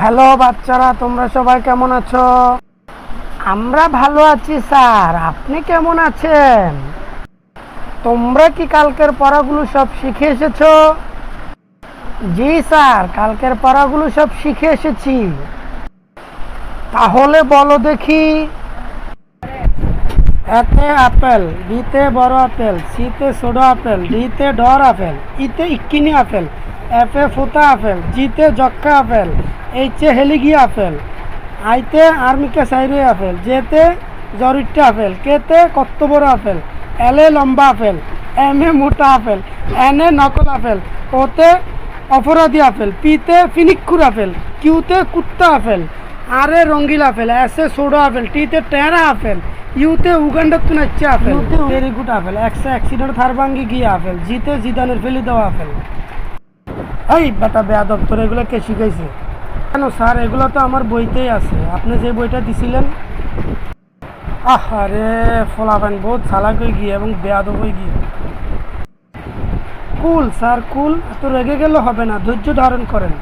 Hello বাচ্চারা, তোমরা সবাই কেমন আছো? আমরা ভালো আছি স্যার, আপনি কেমন আছেন? তোমরা কি কালকের পড়াগুলো সব শিখে এসেছ? জি স্যার, কালকের পড়াগুলো সব শিখে এসেছি। তাহলে বলো দেখি। এতে আপেল, বিতে বড় আপেল, সিতে ছোট আপেল, ডিতে ডর আপেল, ইতে ইকিনি আপেল, এফে ফুতা আপেল, জিতে যক্ষা আপেল এইচে হেলিগি আপেল। আইতে আর্মিকে সাইরে আপেল। জেতে জরিট্টা আপেল। কেতে কত বড় আপেল। এলে লম্বা আপেল। এম এ মোটা আপেল। এনে নকল আপেল। ওতে অপরাধী আপেল। পিতে ফিনিক্ষুর আপেল। কিউতে কুত্তা আপেল। আরে রঙ্গিল আপেল। এসে সোডো আপেল। টিতে টেরা আপেল। ইউতে উগান্ডার তো নাচ্ছে আপেল। ইউতে ভেরি গুড আপেল। একশো অ্যাক্সিডেন্ট থারবাঙ্গি গিয়ে আপেল। জিতে জিদানের ফেলি দেওয়া আপেল। এই বেটা বেয়াদব তোর এগুলো কে শিখাইছে? কেন স্যার? এগুলো তো আমার বইতেই আছে। আপনি যে বইটা দিছিলেন আরে ফলাবেন বহুত চালাক হয়ে গিয়ে এবং বেয়াদব হয়ে গিয়ে। কুল, স্যার, কুল, এত রেগে গেলে হবে না, ধৈর্য ধারণ করেন।